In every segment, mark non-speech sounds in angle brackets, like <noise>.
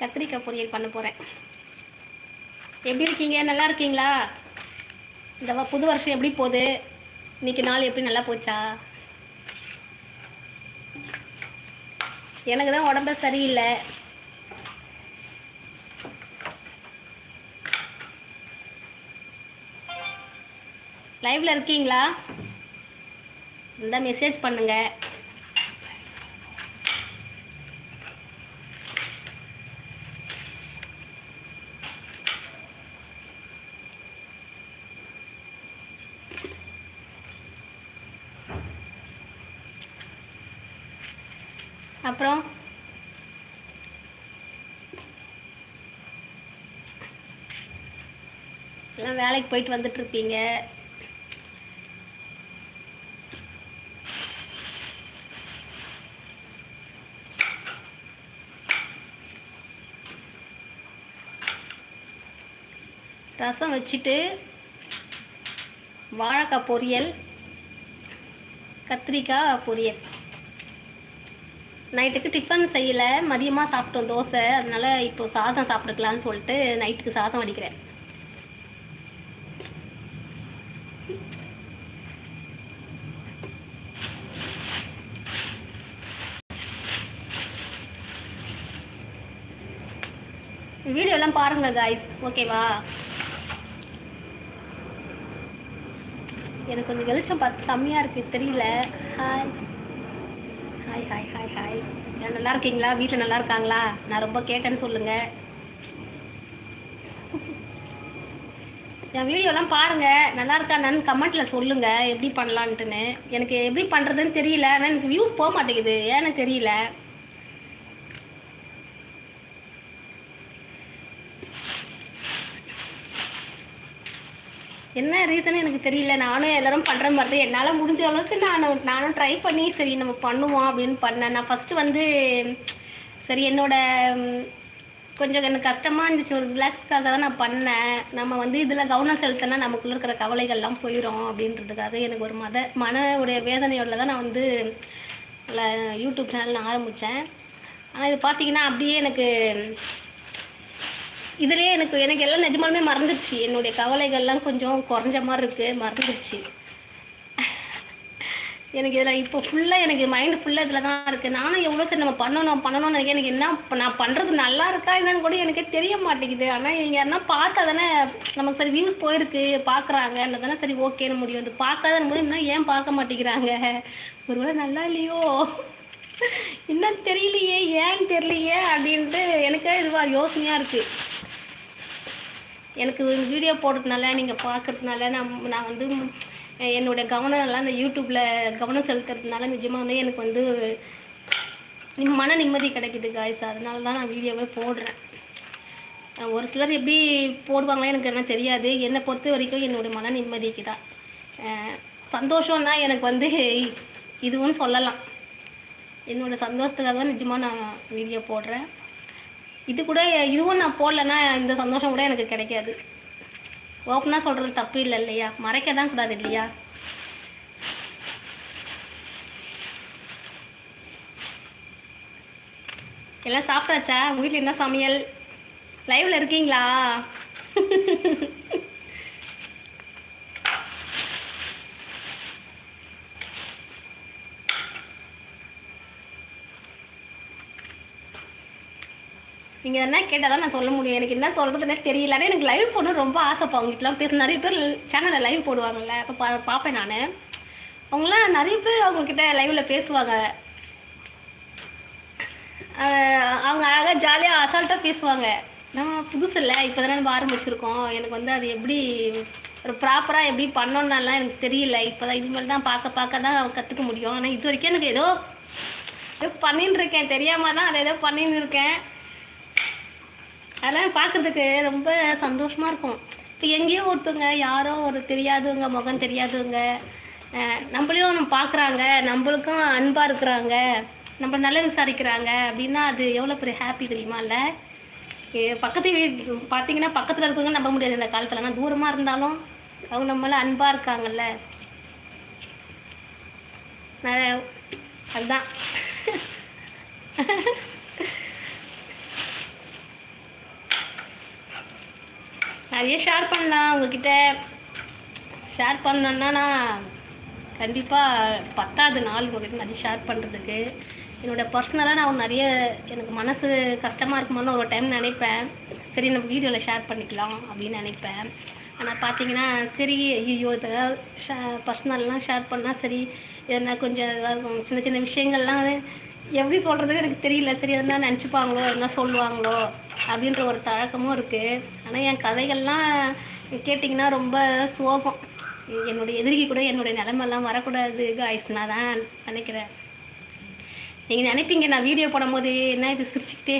கத்திரிக்காய் பொரியல் பண்ண போகிறேன் எப்படி இருக்கீங்க? நல்லா இருக்கீங்களா? இந்த புது வருஷம் எப்படி போகுது? இன்னைக்கு நாள் எப்படி நல்லா போச்சா? எனக்கு தான் உடம்பு சரியில்லை. லைவ்ல இருக்கீங்களா? இந்த மெசேஜ் பண்ணுங்கள் அப்புறம்? எல்லாம் வேலைக்கு போயிட்டு வந்துட்டுருப்பீங்க. ரசம் வச்சுட்டு வாழைக்காய் பொரியல் கத்திரிக்காய் பொரியல். நைட்டுக்கு டிஃபன் செய்யலை மதியமாக சாப்பிட்டோம் தோசை அதனால இப்போ சாதம் சாப்பிட்டுக்கலான்னு சொல்லிட்டு நைட்டுக்கு சாதம் அடிக்கிறேன் வீடியோலாம் எல்லாம் பாருங்க காய்ஸ் ஓகேவா எனக்கு கொஞ்சம் வெளிச்சம் பார்த்து கம்மியாக இருக்குது தெரியல. Hi hi hi hi hi எல்லாம் நல்லா இருக்கீங்களா? வீட்டில் நல்லா இருக்காங்களா? நான் ரொம்ப கேட்டேன்னு சொல்லுங்கள் என் வீடியோலாம் பாருங்கள் நல்லா இருக்கானான்னு கமெண்ட்டில் சொல்லுங்கள் எப்படி பண்ணலான்ட்டுன்னு. எனக்கு எப்படி பண்ணுறதுன்னு தெரியல. ஆனால் எனக்கு வியூஸ் போக மாட்டேங்குது. ஏன்னு தெரியல. என்ன ரீசன் எனக்கு தெரியல. நானும் எல்லாரும் பண்ணுற மாதிரி தான் என்னால் முடிஞ்ச அளவுக்கு நான் நானும் ட்ரை பண்ணி சரி நம்ம பண்ணுவோம் அப்படின்னு பண்ணேன். நான் ஃபஸ்ட்டு வந்து சரி என்னோட கொஞ்சம் எனக்கு கஷ்டமாக இருந்துச்சு. ஒரு ரிலாக்ஸ்க்காக தான் நான் பண்ணேன். நம்ம வந்து இதில் கவனம் செலுத்தினா நமக்குள்ளே இருக்கிற கவலைகள்லாம் போயிடும் அப்படின்றதுக்காக எனக்கு ஒரு மத மன ஒரு வேதனையோட தான் நான் வந்து யூடியூப் சேனல் நான் ஆரம்பித்தேன் ஆனால் இது பார்த்தீங்கன்னா அப்படியே எனக்கு இதுலயே எனக்கு எனக்கு எல்லாம் நிஜமாலுமே மறந்துடுச்சு. என்னுடைய கவலைகள்லாம் கொஞ்சம் குறைஞ்ச மாதிரி இருக்குது மறந்துடுச்சு. எனக்கு இதில் இப்போ ஃபுல்லாக எனக்கு மைண்டு ஃபுல்லாக இதில் தான் இருக்குது நானும் எவ்வளோ சரி நம்ம பண்ணணும் பண்ணணும்னு நினைக்கிறேன். எனக்கு என்ன நான் பண்ணுறது நல்லா இருக்கா என்னன்னு கூட எனக்கே தெரிய மாட்டேங்குது. ஆனால் இவங்க யாருன்னா பார்த்தா தானே நமக்கு சரி வியூஸ் போயிருக்கு பார்க்குறாங்க தானே சரி ஓகேன்னு முடியும். அது பார்க்காத போது இன்னும் ஏன் பார்க்க மாட்டேங்கிறாங்க? ஒருவேளை நல்லா இல்லையோ? இன்னும் தெரியலையே ஏன்னு தெரியலையே அப்படின்ட்டு எனக்கே இதுவாக யோசனையாக இருக்குது எனக்கு வீடியோ போடுறதுனால நீங்கள் பார்க்கறதுனால நான் நான் வந்து என்னுடைய கவனம் எல்லாம் இந்த யூடியூப்பில் கவனம் செலுத்துறதுனால நிஜமாகவே எனக்கு வந்து நிம்- மன நிம்மதி கிடைக்குது காய்ஸ் அதனால தான் நான் வீடியோவே போடுறேன். ஒரு சிலர் எப்படி போடுவாங்களோ எனக்கு என்ன தெரியாது. என்னை பொறுத்த வரைக்கும் என்னுடைய மன நிம்மதிக்கு தான். சந்தோஷம்னா எனக்கு வந்து இதுவும் சொல்லலாம். என்னோட சந்தோஷத்துக்காக தான் நிஜமாக நான் வீடியோ போடுறேன். இது கூட இதுவும் நான் போடலன்னா இந்த சந்தோஷம் கூட எனக்கு கிடைக்காது. ஓப்பனாக சொல்கிறது தப்பு இல்லை இல்லையா? மறைக்க தான் கூடாது இல்லையா? எல்லாம் சாப்பிட்டாச்சா? உங்கள் வீட்டில் என்ன சமையல்? லைவில் இருக்கீங்களா? நீங்கள் என்ன கேட்டால் தான் நான் சொல்ல முடியும். எனக்கு என்ன சொல்கிறதுனே தெரியல. ஆனால் எனக்கு லைவ் போடணும் ரொம்ப ஆசைப்பா. அவங்ககிட்டலாம் பேச நிறைய பேர் சேனலில் லைவ் போடுவாங்கல்ல. அப்போ பா பார்ப்பேன் நான். அவங்களாம் நிறைய பேர் அவங்கக்கிட்ட லைவில் பேசுவாங்க. அவங்க அழகாக ஜாலியாக அசால்ட்டாக பேசுவாங்க. நம்ம புதுசு இல்லை. இப்போ தானே நம்ம ஆரம்பிச்சிருக்கோம். எனக்கு வந்து அது எப்படி ஒரு ப்ராப்பராக எப்படி பண்ணோன்னாலாம் எனக்கு தெரியல. இப்போ தான் இனிமேல் தான் பார்க்க பார்க்க தான் கற்றுக்க முடியும். ஆனால் இது வரைக்கும் எனக்கு ஏதோ ஏதோ பண்ணின்னு இருக்கேன். தெரியாமல் தான் அதை ஏதோ பண்ணின்னு இருக்கேன். அதெல்லாம் பார்க்குறதுக்கு ரொம்ப சந்தோஷமாக இருக்கும். இப்போ எங்கேயோ ஒருத்தவங்க யாரோ ஒரு தெரியாதவங்க முகம் தெரியாதவங்க நம்மளையும் நம்ம பார்க்குறாங்க நம்மளுக்கும் அன்பாக இருக்கிறாங்க நம்ம நல்லா விசாரிக்கிறாங்க அப்படின்னா அது எவ்வளோ பெரிய ஹாப்பி தெரியுமா இல்லை? பக்கத்து வீடு பார்த்தீங்கன்னா பக்கத்தில் இருக்கிறவங்க நம்ப முடியாது இந்த காலத்தில். ஆனால் தூரமாக இருந்தாலும் அவங்க நம்மள அன்பாக இருக்காங்கல்ல. அதுதான் <laughs> நிறைய ஷேர் பண்ணலாம் உங்ககிட்ட. ஷேர் பண்ணேன்னா நான் கண்டிப்பாக பத்தாவது நாள் உங்ககிட்ட நிறைய ஷேர் பண்ணுறதுக்கு என்னோட பர்சனலாக நான் நிறைய எனக்கு மனசு கஷ்டமாக இருக்குமான்னு ஒரு டைம் நினைப்பேன். சரி நம்ம வீடியோவில் ஷேர் பண்ணிக்கலாம் அப்படின்னு நினைப்பேன். ஆனால் பார்த்தீங்கன்னா சரி ஐயோ இதெல்லாம் ஷே பர்சனல்லாம் ஷேர் பண்ணால் சரி எதனா கொஞ்சம் இதாக இருக்கும் சின்ன சின்ன விஷயங்கள்லாம் எப்படி சொல்கிறதுன்னு எனக்கு தெரியல. சரி எதுனா நினச்சிப்பாங்களோ எதுனா சொல்லுவாங்களோ அப்படின்ற ஒரு தழக்கமும் இருக்குது ஆனால் என் கதைகள்லாம் கேட்டிங்கன்னா ரொம்ப சோகம். என்னுடைய எதிரிக்கு கூட என்னுடைய நிலமெல்லாம் வரக்கூடாது காய்ஸ்னா தான் நினைக்கிறேன். நீங்கள் நினைப்பீங்க நான் வீடியோ போடும்போது என்ன இது சிரிச்சுக்கிட்டே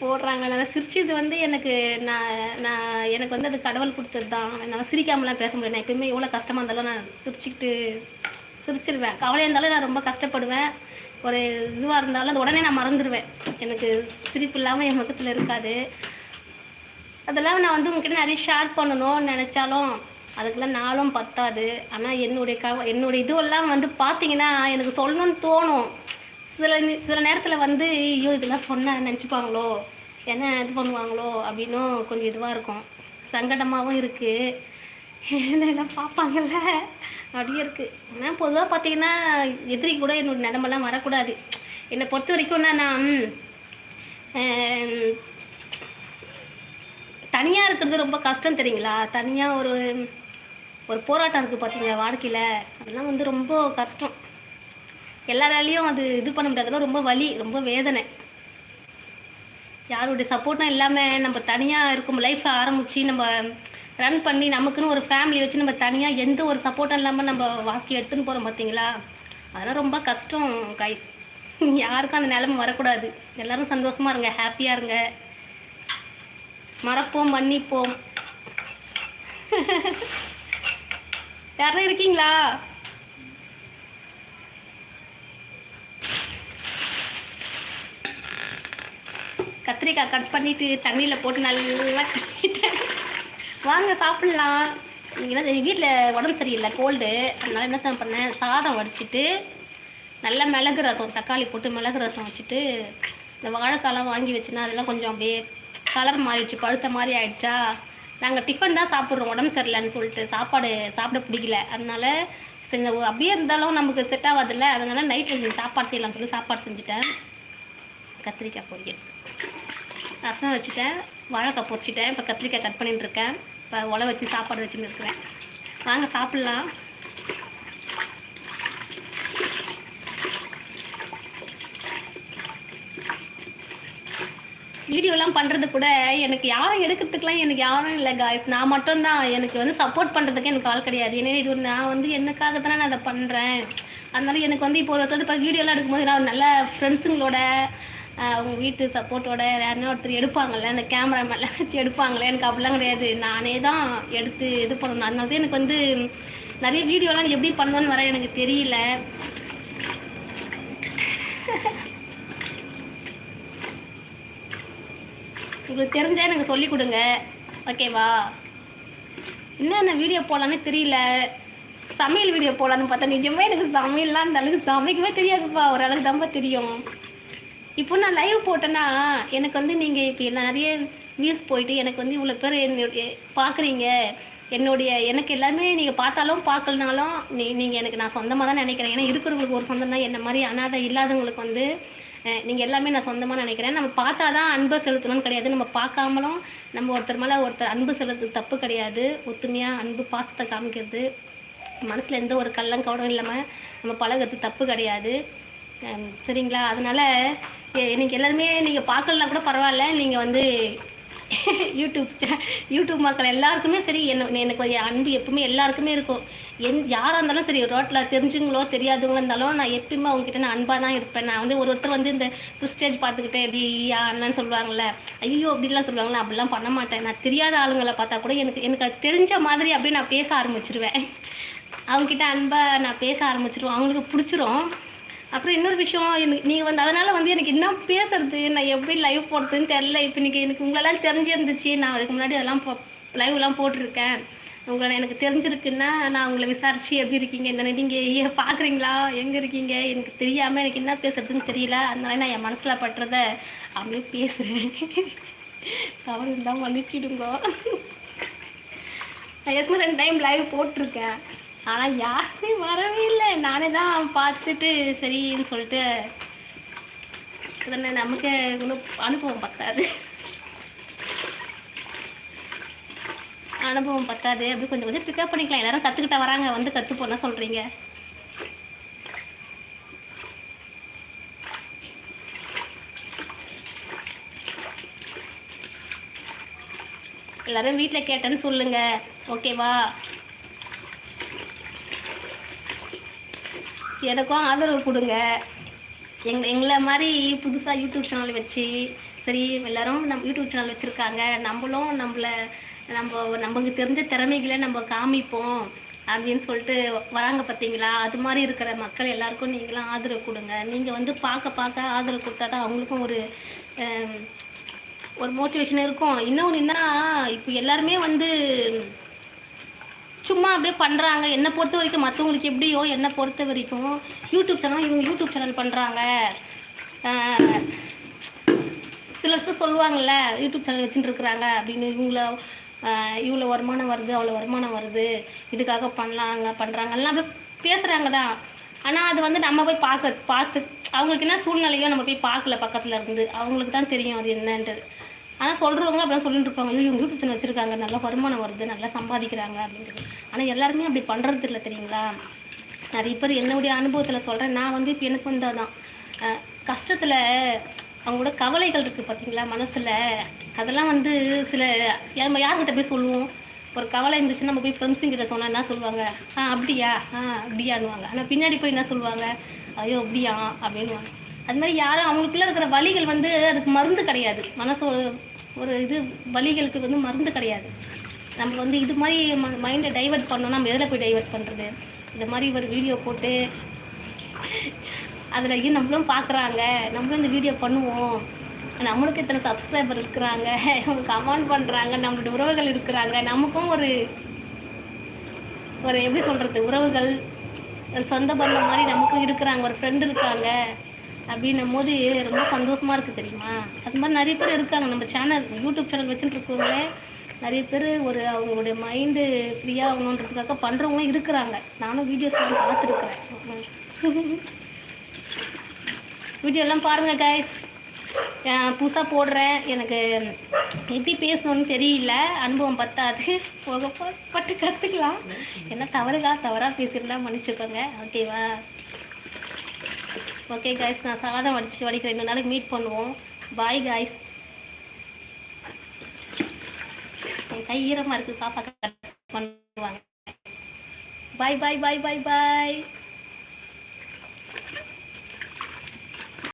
போடுறாங்க. நான் சிரிச்சது வந்து எனக்கு நான் நான் எனக்கு வந்து அது கடவுள் கொடுத்தது தான். நான் சிரிக்காமலாம் பேச முடியாது நான் எப்பயுமே எவ்வளோ கஷ்டமாக இருந்தாலும் நான் சிரிச்சுக்கிட்டு சிரிச்சிருவேன். கவலையாக இருந்தாலும் நான் ரொம்ப கஷ்டப்படுவேன். ஒரு இதுவாக இருந்தாலும் அது உடனே நான் மறந்துடுவேன் எனக்கு சிரிப்பு இல்லாமல் என் பக்கத்தில் இருக்காது. அதெல்லாம் நான் வந்து உங்ககிட்ட நிறைய ஷேர் பண்ணணும்னு நினச்சாலும் அதுக்கெல்லாம் நாளும் பத்தாது. ஆனால் என்னுடைய க என்னுடைய இதுவெல்லாம் வந்து பார்த்தீங்கன்னா எனக்கு சொல்லணும்னு தோணும். சில சில நேரத்தில் வந்து ஐயோ இதெல்லாம் சொன்னால் நினச்சிப்பாங்களோ? என்ன இது பண்ணுவாங்களோ? அப்படின்னும் கொஞ்சம் இதுவாக இருக்கும். சங்கடமாகவும் இருக்குது என்னென்ன பார்ப்பாங்கல்ல? அப்படியே இருக்குது ஆனால் பொதுவாக பார்த்தீங்கன்னா எதிரி கூட என்னோட நிலமெல்லாம் வரக்கூடாது. என்னை பொறுத்த வரைக்கும் நான் தனியாக இருக்கிறது ரொம்ப கஷ்டம் தெரியுங்களா? தனியாக ஒரு ஒரு போராட்டம் இருக்குது பார்த்தீங்களா வாழ்க்கையில்? அதெல்லாம் வந்து ரொம்ப கஷ்டம். எல்லாராலையும் அது இது பண்ண முடியாது. ரொம்ப வலி ரொம்ப வேதனை. யாருடைய சப்போர்ட்டும் இல்லாமல் நம்ம தனியாக இருக்கும் லைஃப் ஆரம்பித்து நம்ம ரன் பண்ணி நமக்குன்னு ஒரு ஃபேமிலி வச்சு நம்ம தனியாக எந்த ஒரு சப்போர்ட்டும் இல்லாமல் நம்ம வாழ்க்கையை எடுத்துன்னு போகிறோம் பார்த்தீங்களா அதெல்லாம் ரொம்ப கஷ்டம் கைஸ் யாருக்கும் அந்த நிலமை வரக்கூடாது. எல்லோரும் சந்தோஷமாக இருங்க ஹாப்பியாக இருங்க. மறப்போம் மன்னிப்போம். யாரும் இருக்கீங்களா? கத்திரிக்காய் கட் பண்ணிவிட்டு தண்ணியில் போட்டு நல்லா கட்டிட்டேன். வாங்க சாப்பிட்லாம். நீங்கள் என்ன வீட்டில் உடம்பு சரியில்லை கோல்டு அதனால என்ன தான் பண்ணேன் சாதம் வடிச்சிட்டு நல்ல மிளகு ரசம் தக்காளி போட்டு மிளகு ரசம் வச்சுட்டு இந்த வாழைக்காலாம் வாங்கி வச்சுனா அதெல்லாம் கொஞ்சம் அப்படியே கலர் மாறிடுச்சு பழுத்த மாதிரி ஆயிடுச்சா? நாங்கள் டிஃபன் தான் சாப்பிட்றோம் உடம்பு சரியில்லைன்னு சொல்லிட்டு சாப்பாடு சாப்பிட பிடிக்கல. அதனால சரி அப்படியே இருந்தாலும் நமக்கு செட் ஆகாதுல்ல. அதனால நைட்டில் சாப்பாடு செய்யலாம்னு சொல்லி சாப்பாடு செஞ்சுட்டேன். கத்திரிக்காய் பொரியல். ரசம் வச்சுட்டேன் வாழைக்காய் பொரிச்சிட்டேன் இப்போ கத்திரிக்காய் கட் பண்ணிட்டுருக்கேன் இப்போ உலை வச்சு சாப்பாடு வச்சுன்னு இருக்கிறேன் வாங்க சாப்பிட்லாம். வீடியோலாம் பண்ணுறது கூட எனக்கு யாரும் எடுக்கிறதுக்குலாம் எனக்கு யாரும் இல்லை காய்ஸ் நான் மட்டும்தான். எனக்கு வந்து சப்போர்ட் பண்ணுறதுக்கு எனக்கு ஆள் கிடையாது. ஏன்னா இது ஒரு நான் வந்து எனக்காக தானே நான் அதை பண்ணுறேன் அதனால எனக்கு வந்து இப்போ ஒரு சொல்லிட்டு இப்போ வீடியோலாம் எடுக்கும்போது நான் நல்ல ஃப்ரெண்ட்ஸுங்களோட அவங்க வீட்டு சப்போர்ட்டோட யாருன்னா ஒருத்தர் எடுப்பாங்கல்ல அந்த கேமராமேன்லாம் வச்சு எடுப்பாங்களே எனக்கு அப்படிலாம் கிடையாது. நானே தான் எடுத்து இது பண்ணணும். அதனால தான் எனக்கு வந்து நிறைய வீடியோலாம் எப்படி பண்ணணும்னு வர எனக்கு தெரியல. உங்களுக்கு தெரிஞ்சா எனக்கு சொல்லி கொடுங்க. ஓகேவா என்னென்ன வீடியோ போடலான்னு தெரியல. சமையல் வீடியோ போடலான்னு பார்த்தா நிஜமே எனக்கு சமையல்லாம் அந்த அளவுக்கு சமைக்கவே தெரியாதுப்பா. ஓரளவுக்கு தான்ப்பா தெரியும். இப்போ நான் லைவ் போட்டேன்னா எனக்கு வந்து நீங்கள் இப்போ நிறைய வியூஸ் போயிட்டு எனக்கு வந்து இவ்வளோ பேர் என்னுடைய பார்க்குறீங்க என்னுடைய எனக்கு எல்லாருமே நீங்கள் பார்த்தாலும் பார்க்கலனாலும் நீ நீங்கள் எனக்கு நான் சொந்தமாக தான் நினைக்கிறேன். ஏன்னா இருக்கிறவங்களுக்கு ஒரு சொந்தம் தான் என்ன மாதிரி அனாதை இல்லாதவங்களுக்கு வந்து நீங்கள் எல்லாமே நான் சொந்தமாக நினைக்கிறேன். நம்ம பார்த்தா தான் அன்பை செலுத்தணும்னு கிடையாது. நம்ம பார்க்காமலும் நம்ம ஒருத்தர் மேலே ஒருத்தர் அன்பு செலுத்துறது தப்பு கிடையாது. ஒத்துமையாக அன்பு பாசத்தை காமிக்கிறது. மனசில் எந்த ஒரு கள்ளம் கவடம் இல்லாமல் நம்ம பழகிறது தப்பு கிடையாது. சரிங்களா? அதனால் எனக்கு எல்லாருமே நீங்கள் பார்க்கலாம் கூட பரவாயில்ல. நீங்கள் வந்து <laughs> யூடியூப் சே- யூடியூப் மக்கள் எல்லாருக்குமே சரி என்ன எனக்கு ஒரு அன்பு எப்பவுமே எல்லாருக்குமே இருக்கும். எந் யாராக இருந்தாலும் சரி ரோட்டில் தெரிஞ்சுங்களோ தெரியாதவங்களோ இருந்தாலும் நான் எப்பயுமே அவங்ககிட்ட நான் அன்பாக தான் இருப்பேன். நான் வந்து ஒரு ஒருத்தர் வந்து இந்த ப்ரிஸ்டேஜ் பார்த்துக்கிட்டே எப்படி ஐயா அண்ணன்னு சொல்லுவாங்கள்ல ஐயோ அப்படிலாம் சொல்லுவாங்க நான் அப்படிலாம் பண்ண மாட்டேன். நான் தெரியாத ஆளுங்களை பார்த்தா கூட எனக்கு எனக்கு அது தெரிஞ்ச மாதிரி அப்படியே நான் பேச ஆரம்பிச்சிருவேன். அவங்கக்கிட்ட அன்பாக நான் பேச ஆரம்பிச்சிருவேன். அவங்களுக்கு பிடிச்சிரும். அப்புறம் இன்னொரு விஷயம் எனக்கு நீங்கள் வந்து அதனால் வந்து எனக்கு என்ன பேசுறது? நான் எப்படி லைவ் போடுறதுன்னு தெரில இப்போ நீங்கள் எனக்கு உங்களெல்லாம் தெரிஞ்சிருந்துச்சு. நான் அதுக்கு முன்னாடி அதெல்லாம் லைவ்லாம் போட்டிருக்கேன். உங்களை எனக்கு தெரிஞ்சிருக்குன்னா நான் உங்களை விசாரித்து எப்படி இருக்கீங்க என்ன நீங்கள் பார்க்குறீங்களா எங்கே இருக்கீங்க? எனக்கு தெரியாமல் எனக்கு என்ன பேசுறதுன்னு தெரியல. அதனால நான் என் மனசில் பட்டுறத அப்படியே பேசுகிறேன் தவறு இருந்தால் மன்னிச்சிடுங்க. நான் ஏற்கனவே ரெண்டு டைம் லைவ் போட்டிருக்கேன். ஆனால் யாருமே வரவே இல்லை. நானே தான் பார்த்துட்டு சரின்னு சொல்லிட்டு உடனே நமக்கு ஒன்றும் அனுபவம் பத்தாது. அனுபவம் பத்தாது. அப்படி கொஞ்சம் கொஞ்சம் பிக்கப் பண்ணிக்கலாம். எல்லாரும் கற்றுக்கிட்ட வராங்க. வந்து கற்றுப்போன சொல்கிறீங்க எல்லாரும் வீட்டில் கேட்டேன்னு சொல்லுங்கள் ஓகேவா? எனக்கும் ஆதரவு கொடுங்க. எங் எங்களை மாதிரி புதுசாக யூடியூப் சேனல் வச்சு சரி எல்லாரும் நம்ம யூடியூப் சேனல் வச்சுருக்காங்க. நம்மளும் நம்மள நம்ம நமக்கு தெரிஞ்ச திறமைகளை நம்ம காமிப்போம் அப்படின்னு சொல்லிட்டு வராங்க பார்த்தீங்களா அது மாதிரி இருக்கிற மக்கள் எல்லாருக்கும் நீங்களும் ஆதரவு கொடுங்க. நீங்கள் வந்து பார்க்க பார்க்க ஆதரவு கொடுத்தா தான் அவங்களுக்கும் ஒரு ஒரு மோட்டிவேஷன் இருக்கும். இன்னொன்று என்ன இப்போ எல்லாருமே வந்து சும்மா அப்படியே பண்ணுறாங்க என்னை பொறுத்த வரைக்கும் மற்றவங்களுக்கு எப்படியோ என்னை பொறுத்த வரைக்கும் யூடியூப் சேனல் இவங்க யூடியூப் சேனல் பண்ணுறாங்க சிலர் சொல்லுவாங்கள்ல யூடியூப் சேனல் வச்சுட்டு இருக்கிறாங்க அப்படின்னு. இவங்கள இவ்வளோ வருமானம் வருது அவ்வளோ வருமானம் வருது. இதுக்காக பண்ணலாங்க பண்ணுறாங்க எல்லாம் அப்படியே பேசுகிறாங்க தான். ஆனால் அது வந்து நம்ம போய் பார்க்க பார்த்து அவங்களுக்கு என்ன சூழ்நிலையோ நம்ம போய் பார்க்கல பக்கத்தில் இருந்து. அவங்களுக்கு தான் தெரியும் அது என்னன்றது. ஆனால் சொல்கிறவங்க அப்படி சொல்லிட்டு இருப்பாங்க. ஐயோ இவங்க யூடியூப் சேனல் வச்சுருக்காங்க. நல்லா வருமானம் வருது. நல்லா சம்பாதிக்கிறாங்க அப்படின்றது. ஆனால் எல்லாருமே அப்படி பண்ணுறது இல்லை தெரியுங்களா? நிறைய பேர் என்னுடைய அனுபவத்தில் சொல்கிறேன் நான் வந்து இப்போ எனக்கு வந்தால் தான் கஷ்டத்தில் அவங்களோட கவலைகள் இருக்குது பார்த்தீங்களா மனசில். அதெல்லாம் வந்து சில நம்ம யார்கிட்ட போய் சொல்லுவோம்? ஒரு கவலை இருந்துச்சுன்னா நம்ம போய் ஃப்ரெண்ட்ஸுங்கிட்ட சொன்னால் என்ன சொல்லுவாங்க? ஆ அப்படியா? ஆ அப்படியான்னுவாங்க. ஆனால் பின்னாடி போய் என்ன சொல்லுவாங்க? ஐயோ அப்படியா? அப்படின்னுவாங்க அது மாதிரி யாரும் அவங்களுக்குள்ள இருக்கிற வழிகள் வந்து அதுக்கு மருந்து கிடையாது. மனசோட ஒரு இது வழிகளுக்கு வந்து மருந்து கிடையாது. நம்ம வந்து இது மாதிரி மைண்டை டைவர்ட் பண்ணோம்னா நம்ம எதில் போய் டைவர்ட் பண்ணுறது இந்த மாதிரி ஒரு வீடியோ போட்டு அதில் நம்மளும் பார்க்குறாங்க நம்மளும் இந்த வீடியோ பண்ணுவோம். நம்மளுக்கு இத்தனை சப்ஸ்கிரைபர் இருக்கிறாங்க. அவங்க கமெண்ட் பண்ணுறாங்க நம்மளோட உறவுகள் இருக்கிறாங்க. நமக்கும் ஒரு ஒரு எப்படி சொல்கிறது உறவுகள் ஒரு சொந்த பந்தம் மாதிரி நமக்கும் இருக்கிறாங்க. ஒரு ஃப்ரெண்டு இருக்காங்க. அப்படின்னும் போது ரொம்ப சந்தோஷமாக இருக்குது தெரியுமா? அது மாதிரி நிறைய பேர் இருக்காங்க. நம்ம சேனல் யூடியூப் சேனல் வச்சுட்டு இருக்கவங்களே நிறைய பேர் ஒரு அவங்களுடைய மைண்டு ஃப்ரீயாக ஆகணுன்றதுக்காக பண்ணுறவங்களும் இருக்கிறாங்க. நானும் வீடியோஸ்லாம் பார்த்துருக்குறேன். வீடியோலாம் பாருங்கள் கைஸ் புதுசாக போடுறேன். எனக்கு எப்படி பேசணும்னு தெரியல. அனுபவம் பத்தாது. போக போக பட்டு கற்றுக்கலாம் என்ன தவறுகா தவறாக பேசியிருந்தா மன்னிச்சுக்கோங்க. ஓகேவா ஓகே காய்ஸ் நான் சாதம் வடிச்சு வடிக்கிறேன் இந்த நாளைக்கு மீட் பண்ணுவோம். பாய் காய்ஸ் என் கை ஈரமாக இருக்குது பாப்பா கட் பண்ணுவாங்க. பாய் பாய் பாய் பாய் பாய்